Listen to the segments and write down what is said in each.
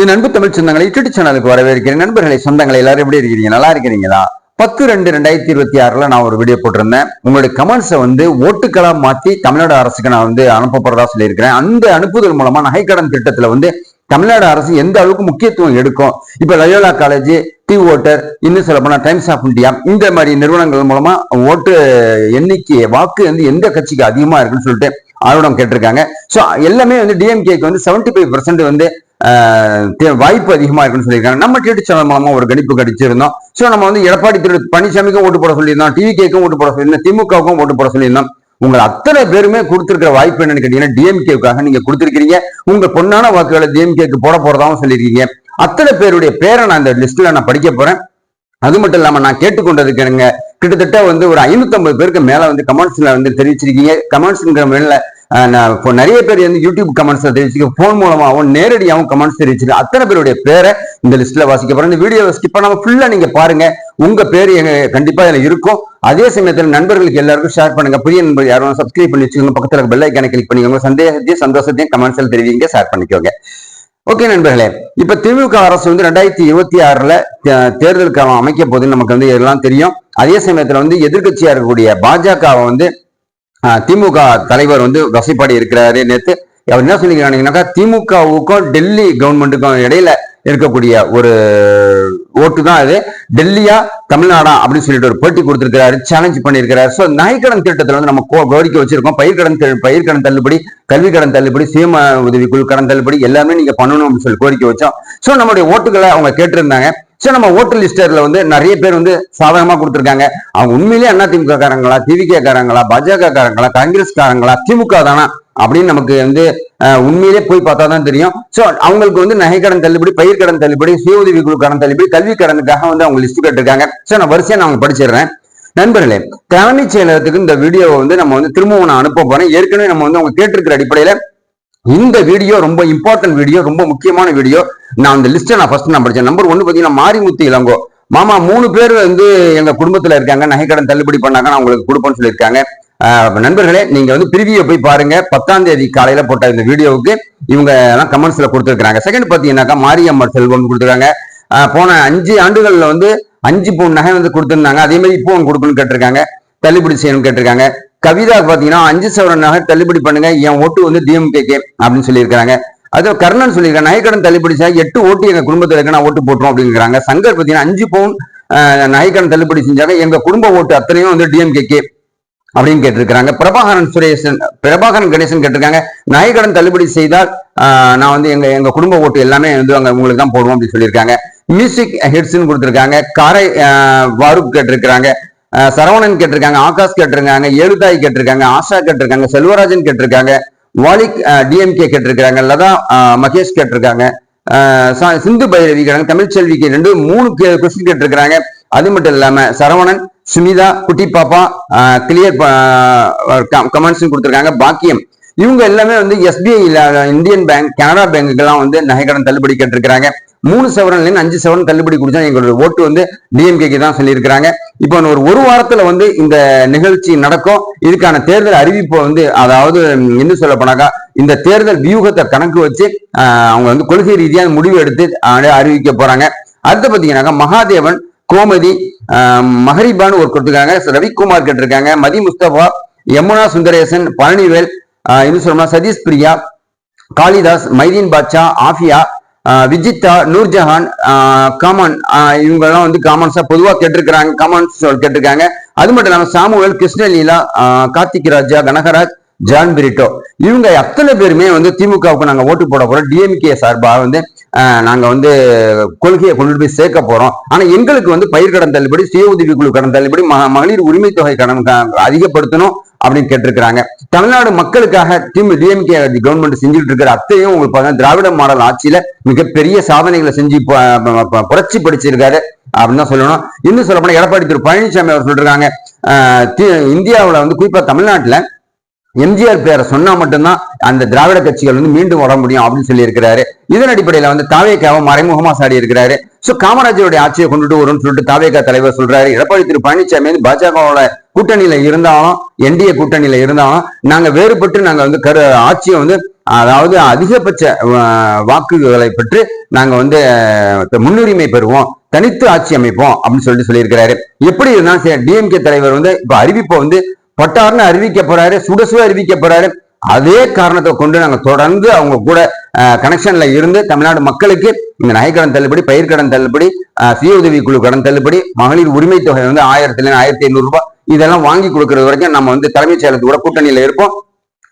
என் அன்பு தமிழ் சொந்தங்களை யூடியூப் சேனலுக்கு வரவேற்கிறேன். நண்பர்களை சொந்தங்களை எல்லாரும் எப்படி இருக்கிறீங்க? நல்லா இருக்கிறீங்களா? பத்து ரெண்டு ரெண்டாயிரத்தி இருபத்தி ஆறுல நான் ஒரு வீடியோ போட்டிருந்தேன். உங்களுடைய கமெண்ட்ஸை வந்து ஓட்டுக்களா மாத்தி தமிழ்நாடு அரசுக்கு நான் வந்து அனுப்பப்படுறதா சொல்லியிருக்கிறேன். அந்த அனுப்புதல் மூலமா நகைக்கடன் திட்டத்துல வந்து தமிழ்நாடு அரசு எந்த அளவுக்கு முக்கியத்துவம் எடுக்கும்? இப்ப லயோலா காலேஜ் டி ஓட்டர் இன்னும் சொல்ல போனா டைம்ஸ் ஆஃப் இந்தியா இந்த மாதிரி நிறுவனங்கள் மூலமா ஓட்டு எண்ணிக்கை வாக்கு வந்து எந்த கட்சிக்கு அதிகமா இருக்குன்னு சொல்லிட்டு ஆர்வம் கேட்டிருக்காங்க. ஸோ எல்லாமே வந்து டிஎம்கேக்கு வந்து செவன்டி ஃபைவ் பர்சன்ட் வந்து வாய்ப்பு அதிகமாக இருக்குன்னு சொல்லியிருக்காங்க. நம்ம டிடி சேனல் மூலமா ஒரு கணிப்பு கடிச்சிருந்தோம். ஸோ நம்ம வந்து எடப்பாடி திரு பழனிசாமிக்கும் ஓட்டு போட சொல்லியிருந்தோம். டிவிகேக்கும் ஓட்டு போட சொல்லியிருந்தோம். திமுகவுக்கும் ஓட்டு போட சொல்லியிருந்தோம். உங்கள் அத்தனை பேருமே கொடுத்துருக்கிற வாய்ப்பு என்னன்னு கேட்டீங்கன்னா டிஎம்கேவுக்காக நீங்க கொடுத்துருக்கீங்க உங்க பொண்ணான வாக்குகளை டிஎம்கேக்கு போட போறதாவும் சொல்லியிருக்கீங்க. அத்தனை பேருடைய பேரை நான் இந்த லிஸ்ட்ல நான் படிக்க போறேன். அது மட்டும் இல்லாம நான் கேட்டுக்கொண்டிருக்கிறேங்க கிட்டத்தட்ட வந்து ஒரு 550 பேருக்கு மேல வந்து கமெண்ட்ஸ்ல வந்து தெரிவிச்சிருக்கீங்க. கமெண்ட்ஸ்ங்கிற மேல இப்போ நிறைய பேர் வந்து யூடியூப் கமெண்ட்ஸ் தெரிவிச்சு போன் மூலமாகவும் நேரடியாகவும் கமெண்ட்ஸ் தெரிவிச்சு அத்தனை பேருடைய பேரை இந்த லிஸ்ட்ல வாசிக்க போறேன் இந்த வீடியோவை ஸ்கிப் பண்ணாம ஃபுல்லா நீங்க பாருங்க. உங்க பேர் எங்க கண்டிப்பா இதுல இருக்கும். அதே சமயத்தில் நண்பர்களுக்கு எல்லாருக்கும் ஷேர் பண்ணுங்க. புதிய நண்பர் யாரும் சப்ஸ்கிரைப் பண்ணி வச்சுக்கோங்க. பக்கத்தில் பெல் ஐக்கான கிளிக் பண்ணிக்கோங்க. சந்தேகத்தையும் சந்தோஷத்தையும் கமெண்ட்ஸ்ல தெரிவிங்க ஷேர் பண்ணிக்கோங்க. ஓகே நண்பர்களே இப்ப திமுக அரசு வந்து ரெண்டாயிரத்தி இருபத்தி ஆறுல தே- தேர்தலுக்கு அமைக்க போகுதுன்னு நமக்கு வந்து எல்லாம் தெரியும். அதே சமயத்துல வந்து எதிர்கட்சியா இருக்கக்கூடிய பாஜகவை வந்து திமுக தலைவர் வந்து வசைப்பாடி இருக்கிறாரு நேற்று அவர் என்ன சொல்லிக்கிறாங்கன்னா திமுகவுக்கும் டெல்லி கவர்மெண்ட்டுக்கும் இடையில இருக்கக்கூடிய ஒரு ஓட்டு தான் அது. டெல்லியா தமிழ்நாடா அப்படின்னு சொல்லிட்டு ஒரு போட்டி கொடுத்திருக்கிறாரு சேலஞ்ச் பண்ணியிருக்கிறாரு. ஸோ நகைக்கடன் திட்டத்தில் வந்து நம்ம கோ- கோரிக்கை வச்சிருக்கோம். பயிர்க்கடன் பயிர்கடன் பயிர்க்கடன் தள்ளுபடி கல்வி கடன் தள்ளுபடி சுயம உதவிக்குழு கடன் தள்ளுபடி எல்லாமே நீங்க பண்ணணும் அப்படின்னு சொல்லி கோரிக்கை வச்சோம். ஸோ நம்மளுடைய ஓட்டுகளை அவங்க கேட்டிருந்தாங்க. ஸோ நம்ம ஓட்டு லிஸ்டர்ல வந்து நிறைய பேர் வந்து சாதகமா கொடுத்துருக்காங்க. அவங்க உண்மையிலேயே அண்ணா திமுக காரங்களா திவிகே காரங்களா பாஜக காரங்களா காங்கிரஸ் காரங்களா திமுக தானா அப்படின்னு நமக்கு வந்து உண்மையிலே போய் பார்த்தா தான் தெரியும். ஸோ அவங்களுக்கு வந்து நகைக்கடன் தள்ளுபடி பயிர்க்கடன் தள்ளுபடி சுய உதவி குழு கடன் தள்ளுபடி கல்வி கடனுக்காக வந்து அவங்க லிஸ்ட் கட்டிருக்காங்க. ஸோ நான் வரிசையா நான் அவங்க படிச்சிடுறேன். நண்பர்களே தலைமைச் செயலகத்துக்கு இந்த வீடியோவை வந்து நம்ம வந்து திரும்பவும் நான் அனுப்ப போறேன். ஏற்கனவே நம்ம வந்து அவங்க கேட்டிருக்கிற அடிப்படையில இந்த வீடியோ ரொம்ப இம்பார்ட்டன்ட் வீடியோ ரொம்ப முக்கியமான வீடியோ. நான் அந்த லிஸ்ட்டை நான் ஃபர்ஸ்ட் நான் படிச்சேன். நம்பர் ஒன்னு பார்த்தீங்கன்னா மாரிமுத்து இளங்கோ. மாமா மூணு பேர் வந்து எங்க குடும்பத்துல இருக்காங்க. நகைக்கடன் தள்ளுபடி பண்ணாங்க. நான் உங்களுக்கு கொடுப்பேன்னு சொல்லியிருக்காங்க. நண்பர்களே நீங்க வந்து பிரிவியை போய் பாருங்க. பத்தாம் தேதி காலையில போட்ட இந்த வீடியோவுக்கு இவங்க எல்லாம் கமெண்ட்ஸ்ல கொடுத்துருக்காங்க செகண்ட் பாத்தீங்கன்னாக்கா மாரியம்மன் செல்வம் கொடுத்துருக்காங்க. போன அஞ்சு ஆண்டுகள்ல வந்து அஞ்சு பவுன் நகை வந்து கொடுத்துருந்தாங்க. அதே மாதிரி இப்போ கொடுக்கணும்னு கேட்டிருக்காங்க. தள்ளுபடி செய்யணும்னு கேட்டிருக்காங்க. கவிதா பாத்தீங்கன்னா அஞ்சு சவரன் நகை தள்ளுபடி பண்ணுங்க. என் ஓட்டு வந்து டிஎம்கேகே அப்படின்னு சொல்லியிருக்காங்க அது கர்ணன் சொல்லியிருக்காங்க நகைக்கடன் தள்ளுபடி செய்ய எட்டு ஓட்டு எங்க குடும்பத்துல இருக்க நான் ஓட்டு போட்டுரும் அப்படிங்கிறாங்க. சங்கர் பாத்தீங்கன்னா அஞ்சு பவுன் நகைக்கடன் தள்ளுபடி செஞ்சாங்க. எங்க குடும்ப ஓட்டு அத்தனையும் வந்து டிஎம்கேகே அப்படின்னு கேட்டிருக்காங்க பிரபாகரன் சுரேசன் பிரபாகரன் கணேசன் கேட்டிருக்காங்க. நகைக்கடன் தள்ளுபடி செய்தால் நான் வந்து எங்க எங்க குடும்ப ஓட்டு எல்லாமே வந்து அங்க உங்களுக்கு தான் போடுவோம் அப்படின்னு சொல்லியிருக்காங்க. மியூசிக் ஹெட்ஸ்ன்னு கொடுத்துருக்காங்க. காரை வாரூப் கேட்டிருக்கிறாங்க. சரவணன் கேட்டிருக்காங்க. ஆகாஷ் கேட்டிருக்காங்க. ஏழுதாய் கேட்டிருக்காங்க. ஆஷா கேட்டிருக்காங்க. செல்வராஜன் கேட்டிருக்காங்க. வாலிக் டிஎம்கே கேட்டிருக்கிறாங்க. லதா மகேஷ் கேட்டிருக்காங்க. சிந்து பைரவி கேட்டாங்க தமிழ்ச்செல்விக்கு ரெண்டு மூணு கொஸ்டின் கேட்டிருக்காங்க அது மட்டும் இல்லாம சரவணன் சுமிதா குட்டி பாப்பா கிளியர் கமெண்ட்ஸ் கொடுத்துருக்காங்க. பாக்கியம். இவங்க எல்லாமே வந்து S B I Indian bank Canara பேங்குக்கெல்லாம் வந்து நகைக்கடன் தள்ளுபடி கேட்டிருக்கிறாங்க. மூணு சவரன்ல அஞ்சு சவரன் தள்ளுபடி கொடுத்தா எங்களோட ஓட்டு வந்து டிஎம்கேக்கு தான் சொல்லியிருக்கிறாங்க. இப்போ ஒரு ஒரு வாரத்துல வந்து இந்த நிகழ்ச்சி நடக்கும். இதுக்கான தேர்தல் அறிவிப்பை வந்து அதாவது என்ன சொல்ல போனாக்கா இந்த தேர்தல் வியூகத்தை கணக்கு வச்சு அவங்க வந்து கொள்கை ரீதியாக முடிவு எடுத்து அறிவிக்க போறாங்க. அடுத்து பாத்தீங்கன்னாக்கா மகாதேவன் கோமதி ஆஹ், மஹரிபான்னு ஒரு கொடுத்துருக்காங்க. ரவிக்குமார் கேட்டிருக்காங்க. மதி முஸ்தபா யமுனா சுந்தரேசன் பழனிவேல் ஆஹ், இன்னும் சொல்லணும்னா சதீஷ் பிரியா காளிதாஸ் மைதீன் பாட்சா ஆஃபியா விஜித்தா நூர்ஜஹான் காமன் இவங்கெல்லாம் வந்து காமன்ஸா பொதுவாக கேட்டிருக்கிறாங்க. காமன்ஸ் கேட்டிருக்காங்க. அது மட்டும் இல்லாமல் Samuel Krishnaleela Karthik Raja Kanagaraj John Britto. இவங்க அத்தனை பேருமே வந்து திமுகவுக்கு நாங்கள் ஓட்டு போட போறோம். டிஎம்கே சார்பா வந்து நாங்கள் வந்து கொள்கையை கொண்டு போய் சேர்க்க போகிறோம் ஆனால் எங்களுக்கு வந்து பயிர் கடன் தள்ளுபடி சுய உதவி குழு கடன் தள்ளுபடி ம- மகளிர் உரிமை தொகை கடன் அதிகப்படுத்தணும் அப்படின்னு கேட்டிருக்கிறாங்க. தமிழ்நாடு மக்களுக்காக டிம் டிஎம்கே கவர்மெண்ட் செஞ்சுட்டு இருக்கிற அத்தையும் உங்களுக்கு பார்த்தீங்கன்னா திராவிட மாடல் ஆட்சியில மிகப்பெரிய சாதனைகளை செஞ்சு ப- ப- புரட்சி படிச்சிருக்காரு அப்படின்னு தான் சொல்லணும். இன்னும் சொல்லப்போனா எடப்பாடி திரு பழனிசாமி அவர் சொல்றாங்க இந்தியாவில் வந்து குறிப்பா தமிழ்நாட்டில் எம்ஜிஆர் பேரை சொன்னா மட்டும்தான் அந்த திராவிட கட்சிகள் வந்து மீண்டும் வர முடியும் அப்படின்னு சொல்லியிருக்கிறாரு. இதன் அடிப்படையில வந்து தாவேக்காவை மறைமுகமா சாடி இருக்கிறாரு சோ காமராஜருடைய ஆட்சியை கொண்டுட்டு வரும்னு சொல்லிட்டு தாவேக்கா தலைவர் சொல்றாரு. எடப்பாடி திரு பழனிசாமி வந்து பாஜகவோட கூட்டணியில இருந்தாலும் என்டிஏ கூட்டணியில இருந்தாலும் நாங்க வேறுபட்டு நாங்க வந்து கரு ஆட்சியை வந்து அதாவது அதிகபட்ச வாக்குகளை பெற்று நாங்க வந்து முன்னுரிமை பெறுவோம். தனித்து ஆட்சி அமைப்போம் அப்படின்னு சொல்லிட்டு சொல்லியிருக்கிறாரு. எப்படி இருந்தாலும் டிஎம்கே தலைவர் வந்து இப்ப அறிவிப்பை வந்து பட்டார்னு அறிவிக்க போறாரு சுட சுட அறிவிக்க போறாரு. அதே காரணத்தை கொண்டு நாங்கள் தொடர்ந்து அவங்க கூட கனெக்ஷன்ல இருந்து தமிழ்நாடு மக்களுக்கு இந்த நகைக்கடன் தள்ளுபடி பயிர்க்கடன் தள்ளுபடி சுய உதவி குழு கடன் தள்ளுபடி மகளிர் உரிமை தொகை வந்து ஆயிரத்துல இருந்து ஆயிரத்தி ஐநூறு ரூபாய் இதெல்லாம் வாங்கி கொடுக்கறது வரைக்கும் நம்ம வந்து தலைமைச் செயலகத்தோட கூட கூட்டணியில இருப்போம்.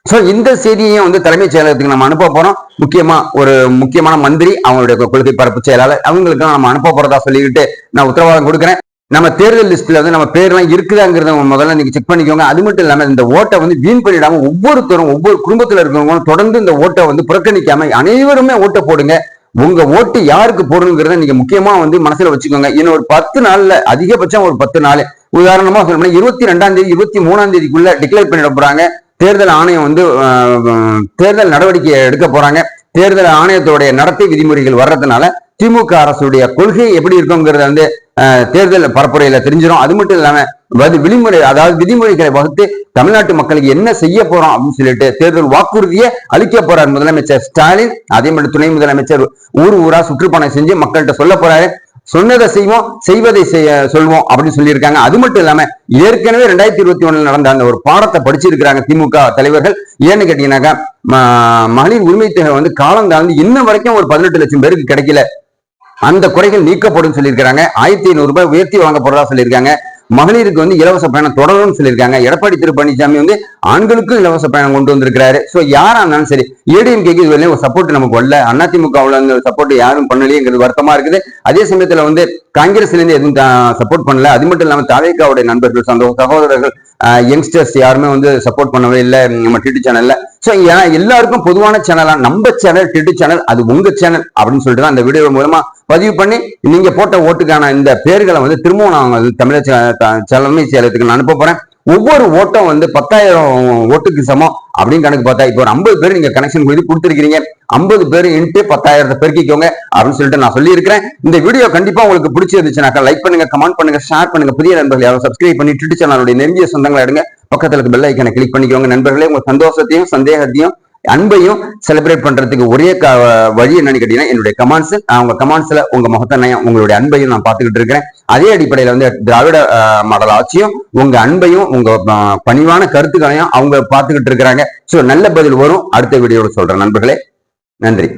ஸோ இந்த செய்தியையும் வந்து தலைமைச் செயலகத்துக்கு நம்ம அனுப்ப போறோம். முக்கியமா ஒரு முக்கியமான மந்திரி அவங்களுடைய கொள்கை பரப்பு செயலாளர் அவங்களுக்கு நம்ம அனுப்ப போறதா சொல்லிக்கிட்டு நான் உத்தரவாதம் கொடுக்குறேன். நம்ம தேர்தல் லிஸ்ட்ல வந்து நம்ம பேர்லாம் இருக்குதாங்கிறத முதல்ல நீங்க செக் பண்ணிக்கோங்க. அது மட்டும் இல்லாம இந்த ஓட்டை வந்து வீண் பண்ணிடாம ஒவ்வொருத்தரும் ஒவ்வொரு குடும்பத்துல இருக்கிறவங்களும் தொடர்ந்து இந்த ஓட்டை வந்து புறக்கணிக்காம அனைவருமே ஓட்டை போடுங்க. உங்க ஓட்டு யாருக்கு போடணுங்கிறத நீங்க முக்கியமா வந்து மனசுல வச்சுக்கோங்க. இன்னும் ஒரு பத்து நாள்ல அதிகபட்சம் ஒரு பத்து நாள். உதாரணமா சொல்லணும்னா இருபத்தி ரெண்டாம் தேதி இருபத்தி மூணாம் தேதிக்குள்ள டிக்ளேர் பண்ணிட போறாங்க. தேர்தல் ஆணையம் வந்து தேர்தல் நடவடிக்கை எடுக்க போறாங்க. தேர்தல் ஆணையத்தோடைய நடத்தை விதிமுறைகள் வர்றதுனால திமுக அரசுடைய கொள்கை எப்படி இருக்குங்கிறத வந்து தேர்தல் பரப்புரையில தெரிஞ்சிடும் அது மட்டும் இல்லாம வது விதிமுறை அதாவது விதிமுறைகளை வகுத்து தமிழ்நாட்டு மக்களுக்கு என்ன செய்ய போறோம் அப்படின்னு சொல்லிட்டு தேர்தல் வாக்குறுதியை அளிக்க போறார் முதலமைச்சர் ஸ்டாலின். அதே மாதிரி துணை முதலமைச்சர் ஊர் ஊரா சுற்றுப்பயணம் செஞ்சு மக்கள்கிட்ட சொல்ல போறாரு. சொன்னதை செய்வோம் செய்வதை செய்ய சொல்வோம் அப்படின்னு சொல்லியிருக்காங்க. அது மட்டும் இல்லாம ஏற்கனவே ரெண்டாயிரத்தி இருபத்தி ஒண்ணுல நடந்த அந்த ஒரு பாடத்தை படிச்சிருக்கிறாங்க திமுக தலைவர்கள். ஏன்னு கேட்டீங்கன்னாக்கா ம- மகளிர் உரிமை தொகை வந்து காலம் தாழ்ந்து இன்ன வரைக்கும் ஒரு பதினெட்டு லட்சம் பேருக்கு கிடைக்கல. அந்த குறைகள் நீக்கப்படும் சொல்லியிருக்காங்க ஆயிரத்தி ஐநூறு ரூபாய் உயர்த்தி வாங்க போறதா சொல்லியிருக்காங்க. மகளிருக்கு வந்து இலவச பயணம் தொடரும்னு சொல்லியிருக்காங்க. எடப்பாடி திரு பழனிசாமி வந்து ஆண்களுக்கும் இலவச பயணம் கொண்டு வந்திருக்கிறாரு. சோ யாரா இருந்தாலும் சரி ஏடிஎம்கேக்கு இதுவரையும் ஒரு சப்போர்ட் நமக்கு வரல. அதிமுகவுல சப்போர்ட் யாரும் பண்ணலையேங்கிறது வருத்தமா இருக்குது. அதே சமயத்துல வந்து காங்கிரஸ்ல இருந்து எதுவும் சப்போர்ட் பண்ணல. அது மட்டும் இல்லாம தாவேக்காவுடைய நண்பர்கள் சந்தோ சகோதரர்கள் யங்ஸ்டர்ஸ் யாருமே வந்து சப்போர்ட் பண்ணவே இல்லை நம்ம டிடி சேனல்ல ஸோ எல்லாருக்கும் பொதுவான சேனலா நம்ம சேனல் டிடி சேனல் அது உங்க சேனல் அப்படின்னு சொல்லிட்டு தான் அந்த வீடியோ மூலமா பதிவு பண்ணி நீங்க போட்ட ஓட்டுக்கான இந்த பேர்களை வந்து திரும்பவும் நான் வந்து தமிழக தலைமை செயலத்துக்கு நான் அனுப்ப போறேன். ஒவ்வொரு ஓட்டம் வந்து பத்தாயிரம் ஓட்டுக்கு சமம் அப்படின்னு கணக்கு பார்த்தா இப்போ ஒரு ஐம்பது பேர் நீங்க கனெக்ஷன் கொடுத்து கொடுத்துருக்கீங்க ஐம்பது பேர் இன்ட்டு பத்தாயிரத்தை பெருக்கிக்கோங்க அப்படின்னு சொல்லிட்டு நான் சொல்லியிருக்கிறேன். இந்த வீடியோ கண்டிப்பா உங்களுக்கு பிடிச்சிருந்துச்சுனாக்கா லைக் பண்ணுங்க கமெண்ட் பண்ணுங்க ஷேர் பண்ணுங்க. புதிய நண்பர்கள் யாரும் சப்ஸ்கிரைப் பண்ணி ட்விட்டர் சேனலுடைய நெருங்கிய சொந்தங்களை எடுங்க. பக்கத்துல இருக்க பெல் ஐக்கனை கிளிக் பண்ணிக்கோங்க. நண்பர்களே உங்க சந்தோஷத்தையும் சந்தேகத்தையும் அன்பையும் செலிப்ரேட் பண்றதுக்கு ஒரே க- வழி என்னன்னு கேட்டீங்கன்னா என்னுடைய கமெண்ட்ஸ் உங்க கமெண்ட்ஸ்ல உங்க முகத்தனையும் உங்களுடைய அன்பையும் நான் பார்த்துக்கிட்டு இருக்கிறேன். அதே அடிப்படையில வந்து திராவிட அஹ், மாடல் ஆட்சியும் உங்க அன்பையும் உங்க பணிவான கருத்துக்களையும் அவங்க பார்த்துக்கிட்டு இருக்கிறாங்க. சோ நல்ல பதில் வரும். அடுத்த வீடியோட சொல்றேன். நண்பர்களே நன்றி.